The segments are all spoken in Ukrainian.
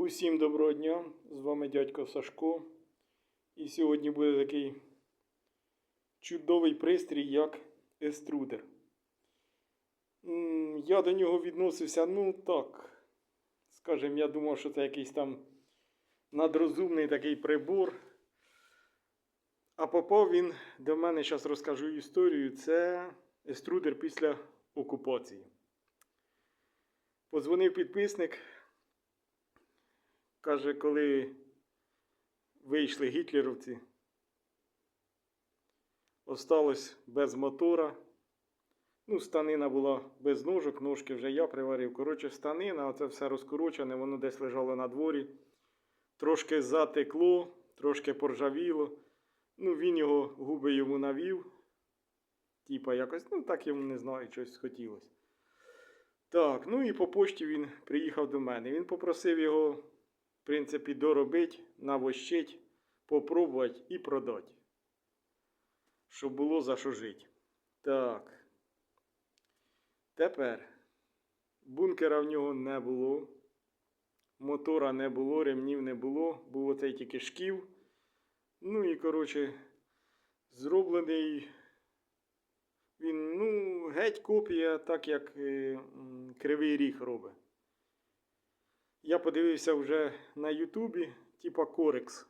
Усім доброго дня! З вами дядько Сашко. І сьогодні буде такий чудовий пристрій, як еструдер. Я до нього відносився, ну так. Скажем, я думав, що це якийсь там надрозумний такий прибор. А попав він до мене, зараз розкажу історію. Це еструдер після окупації. Позвонив підписник. Каже, коли вийшли гітлерівці, осталось без мотора. Ну, станина була без ножок, ножки вже я приварив. Коротше, станина, оце все розкорочене, воно десь лежало на дворі. Трошки затекло, трошки поржавіло. Ну, він його губи йому навів. Типа якось, ну так йому не знаю, щось хотілося. Так, ну і по почті він приїхав до мене. Він попросив його, принципі, доробити, навощити, попробувати і продати. Щоб було за що жити. Так. Тепер бункера в нього не було. Мотора не було, ремнів не було. Був оцей тільки шків. Ну і, коротше, зроблений він, ну, геть копія, так як е, Кривий Ріг робить. Я подивився вже на Ютубі, типа Корекс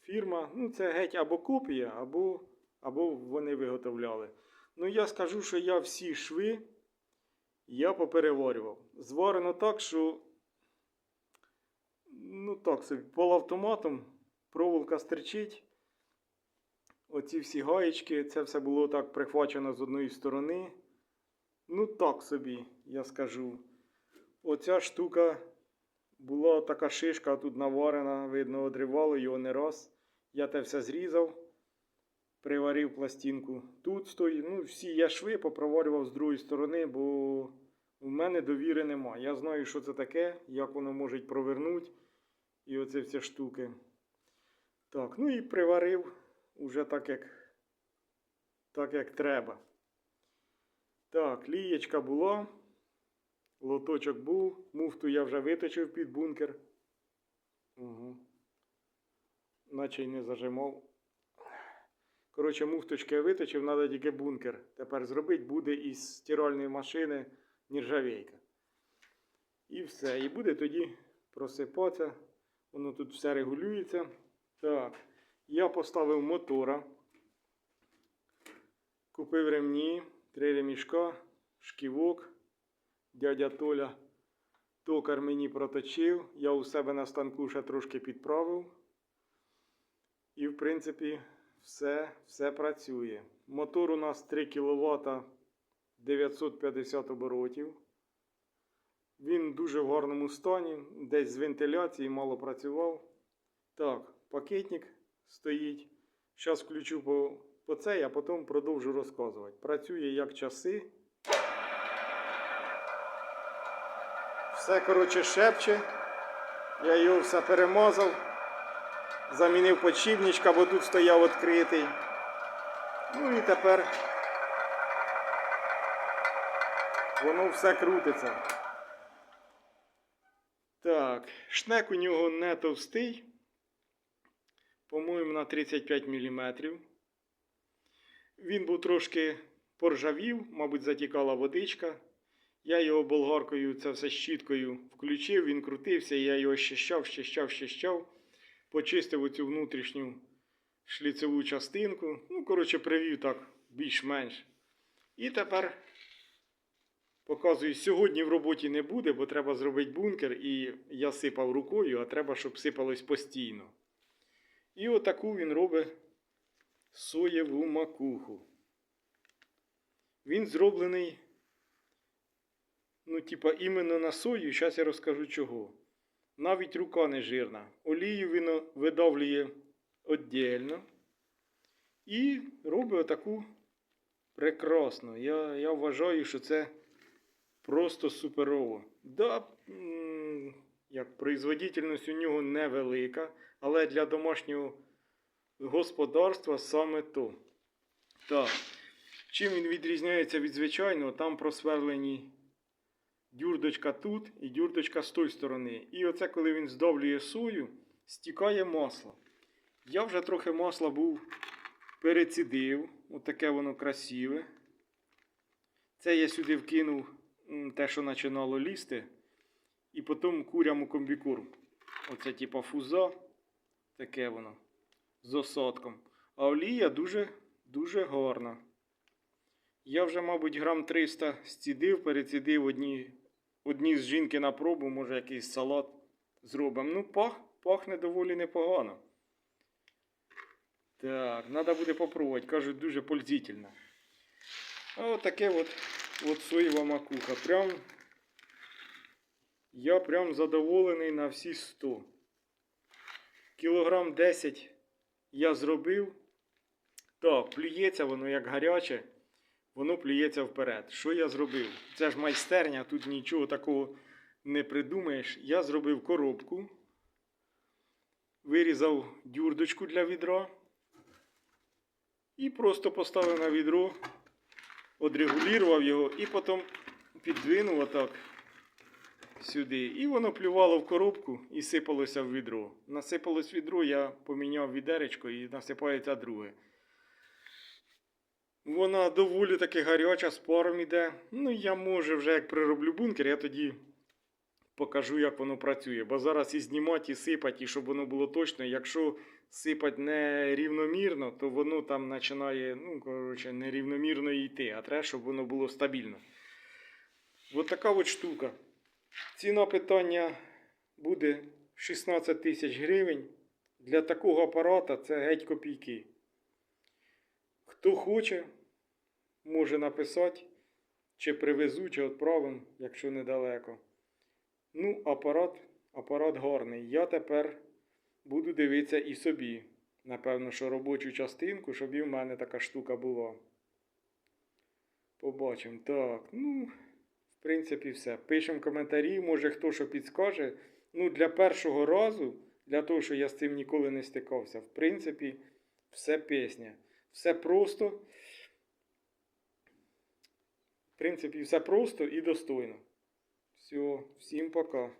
фірма. Ну, це геть або копія, або, або вони виготовляли. Ну, я скажу, що я всі шви я попереварював. Зварено так, що ну так собі, полуавтоматом проволока стерчить. Оці всі гаєчки, це все було так прихвачено з одної сторони. Ну, так собі, я скажу. Оця штука була така шишка тут наварена, видно, одривало його не раз. Я те все зрізав, приварив пластинку. Тут стоїть. Ну, всі я шви попроварював з другої сторони, бо у мене довіри нема. Я знаю, що це таке, як воно може провернути. І оце всі штуки. Так, ну і приварив уже так, як, так, як треба. Так, лієчка була. Лоточок був. Муфту я вже виточив під бункер. Угу. Наче й не зажимав. Коротше, муфточки я виточив, треба тільки бункер. Тепер зробити буде із стиральної машини нержавейка. І все. І буде тоді просипатися. Воно тут все регулюється. Так. Я поставив мотора. Купив ремні, три ремішка, шківок. Дядя Толя токар мені проточив. Я у себе на станку ще трошки підправив. І, в принципі, все, все працює. Мотор у нас 3 кВт 950 оборотів. Він дуже в гарному стані, десь з вентиляції мало працював. Так, пакетник стоїть. Зараз включу по, по цей, а потім продовжу розказувати. Працює як часи. Все, коротше, шепче. Я його все перемазав. Замінив подшипничка, бо тут стояв відкритий. Ну і тепер воно все крутиться. Так, шнек у нього не товстий. По-моєму, на 35 мм. Він був трошки поржавів, мабуть, затікала водичка. Я його болгаркою, це все щіткою включив, він крутився, я його щищав, щищав, щищав. Почистив оцю внутрішню шліцеву частинку. Ну, коротше, привів так більш-менш. І тепер показую, сьогодні в роботі не буде, бо треба зробити бункер, і я сипав рукою, а треба, щоб сипалось постійно. І отаку він робить соєву макуху. Він зроблений, ну, типа, іменно на сою. Зараз я розкажу чого. Навіть рука не жирна. Олію він видавлює віддільно. І робить отаку прекрасну. Я, я вважаю, що це просто суперово. Да, як производительність у нього невелика, але для домашнього господарства саме то. Так. Чим він відрізняється від звичайного, там просверлені дюрдочка тут і дюрдочка з тої сторони. І оце, коли він здавлює сою, стікає масло. Я вже трохи масла був перецідив. Отаке воно красиве. Це я сюди вкинув те, що починало лізти. І потім курям у. Оце типа фуза. Таке воно. З осадком. А олія дуже, дуже гарна. Я вже, мабуть, грам 300 зцідив, перецідив одні, одні з жінки на пробу, може якийсь салат зробимо. Ну, пах, пахне доволі непогано. Так, треба буде попробувати. Кажуть, дуже пользительно. А таке от, от соєва макуха. Прям, я прям задоволений на всі 100. Кілограм 10 я зробив. Так, плюється воно як гаряче, воно плюється вперед. Що я зробив? Це ж майстерня, тут нічого такого не придумаєш. Я зробив коробку, вирізав дюрдочку для відра і просто поставив на відро, одрегулював його і потім підвинув отак сюди. І воно плювало в коробку і сипалося в відро. Насипалось відро, я поміняв відеречко і насипається друге. Вона доволі таки гаряча, з паром іде. Ну, я може вже як прироблю бункер, я тоді покажу, як воно працює. Бо зараз і знімати, і сипати, і щоб воно було точно. Якщо сипати не рівномірно, то воно там починає, ну, коротше, нерівномірно йти, а треба, щоб воно було стабільно. От така от штука. Ціна питання буде 16 тисяч гривень. Для такого апарата це геть копійки. Хто хоче, може написати, чи привезу, чи відправимо, якщо недалеко. Ну, апарат, апарат гарний. Я тепер буду дивитися і собі. Напевно, що робочу частинку, щоб і в мене така штука була. Побачимо. Так, ну, в принципі, все. Пишемо коментарі, може хто що підскаже. Ну, для першого разу, для того, що я з цим ніколи не стикався, в принципі, все пісня. Все просто. В принципі, все просто і достойно. Все, всім пока.